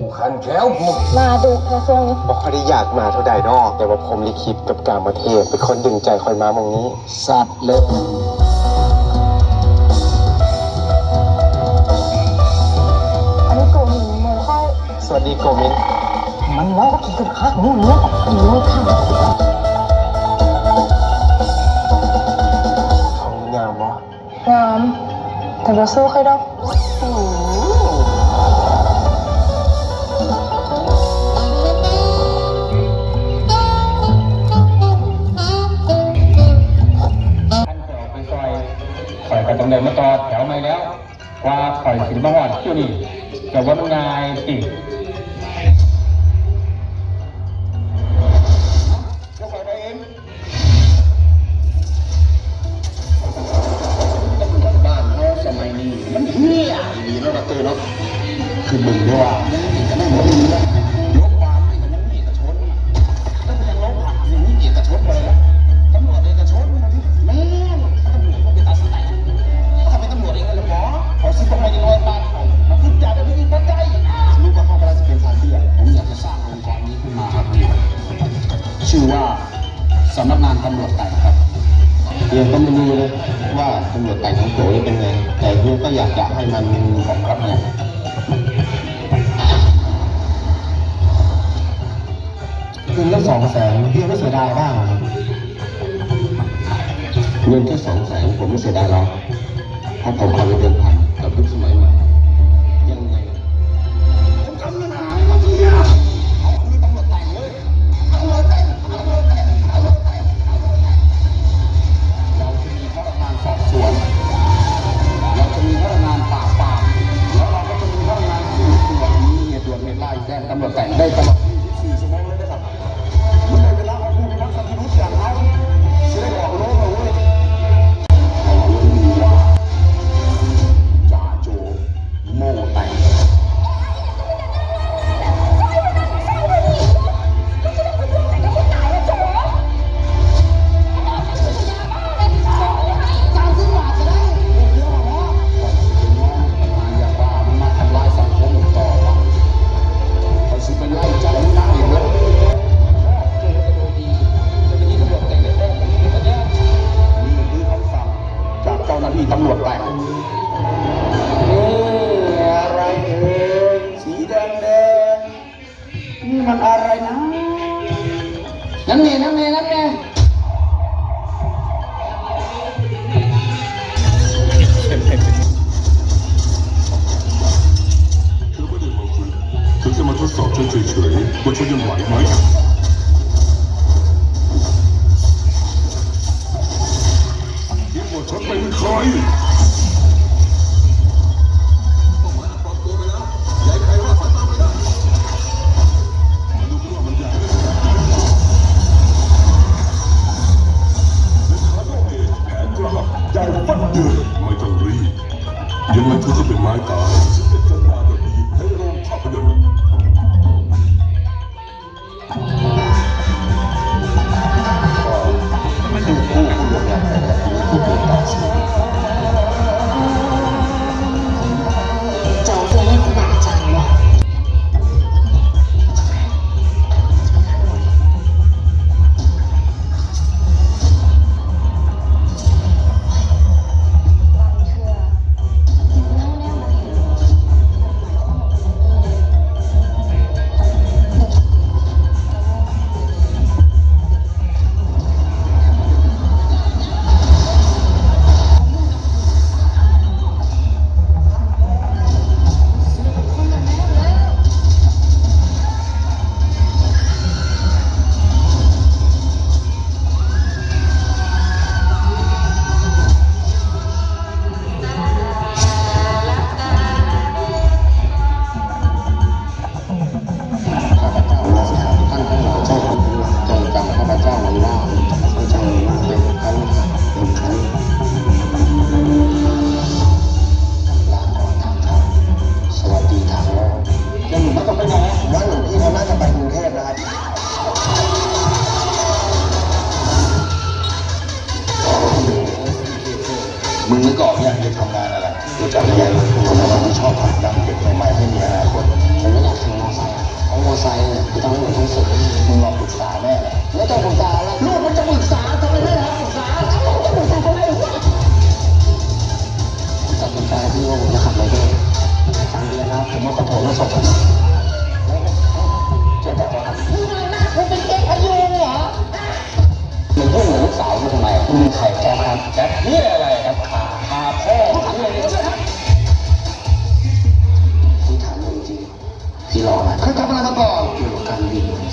กูคันแก้วกูมาดูพระทรงบอกเขาได้อยากมาเท่าใดดอก แต่ว่าผมลิขิตกับการมาเทศเป็นคนดึงใจคอยมามองนี้ สัตว์เลยอันนี้กูมีมือค่อยสวัสดีโกมิน มันว่ากินกันคักนี่เนี่ยอันนี้ค่ะของงามวะงามแต่บ่สู้ใครดอก ว่าข่อยสิมาหอดที่นี่แต่ว่ามันง่ายจริงก็ข่อยไปเองบ้านเขาสมัยนี้มันเฮี้ยดีเนาะนะเตอเนาะคือมึงด้วยว่า ชื่อว่าสำนักงานตำรวจแต่งครับเรียนก็ไม่รู้เลยว่าตำรวจแต่งของโขจะเป็นไงแต่เฮียก็อยากจะให้มันผมครับเนี่ยคืนละสองแสนเฮียไม่เสียดายบ้างเหรอเงินแค่สองแสนผมไม่เสียดายหรอกเพราะผมเอาไปเดิมพั ตำรวจแต่งนี่อะไรเอ่ยสีแดงแดงนี่มันอะไรนะนั่นไงนั่นไงนั่นไงฉันไม่ได้มาฝึกฉันแค่มาทดสอบฉันเฉยๆว่าฉันยังไหวไหม ฉันเป็นใครใหญ่ฟัดเดือดไม่ต้องรีบยังไงเธอก็เป็นไม้ตาย มึงนึกออกยังจะทำงานอะไรจะจับยานทำงานที่ชอบทำดำเด็กใหม่ๆไม่มีอนาคตผมไม่อยากขี่มอไซค์เอามอไซค์เนี่ยไปทำใหนุ่มือนคสูงมึงลองปรึกษาแม่เลยไม่ต้อปรึกษาแล้วลูกมันจะปรึกษาทำไมไม่รัปรึกษาจะปรึกษาทำไมวะจับมือกันพี่ว่าผมจะขับอะไรด้วยฟังดีนะผมว่าขอโทษแล้วสอบจะแต่ว่ามึงอไนะมึงเป็นเก๊กอายุเหรอมึงพูดเหมือนลูกสาวกูทำไมมึงใครแกครับแกเนี่ย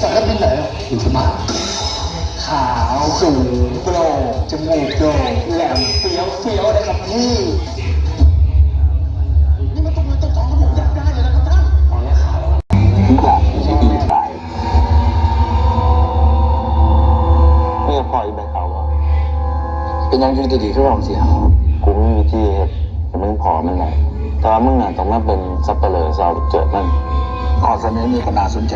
สายการบินไหนอยู่ที่บ้าขาวสูงโปร่งจมูกโด่งแหลมเฟี้ยวเฟี้ยวนะครับพี่นี่มันต้องมาต้องของผมอยากได้เลยนะครับท่านตอนนี้ขาวทุกอย่างไม่ใช่ดีสายไม่พออีกไหมเขาวะเป็นยังอยู่ดีๆขึ้นมาเสียกูไม่มีวิธีเฮ็ดแต่มึงพอมันแหละแต่ว่ามึงน่ะต้องมาเป็นซับเปลือซาวเกิดมันข้อเสนอนี้ก็น่าสนใจ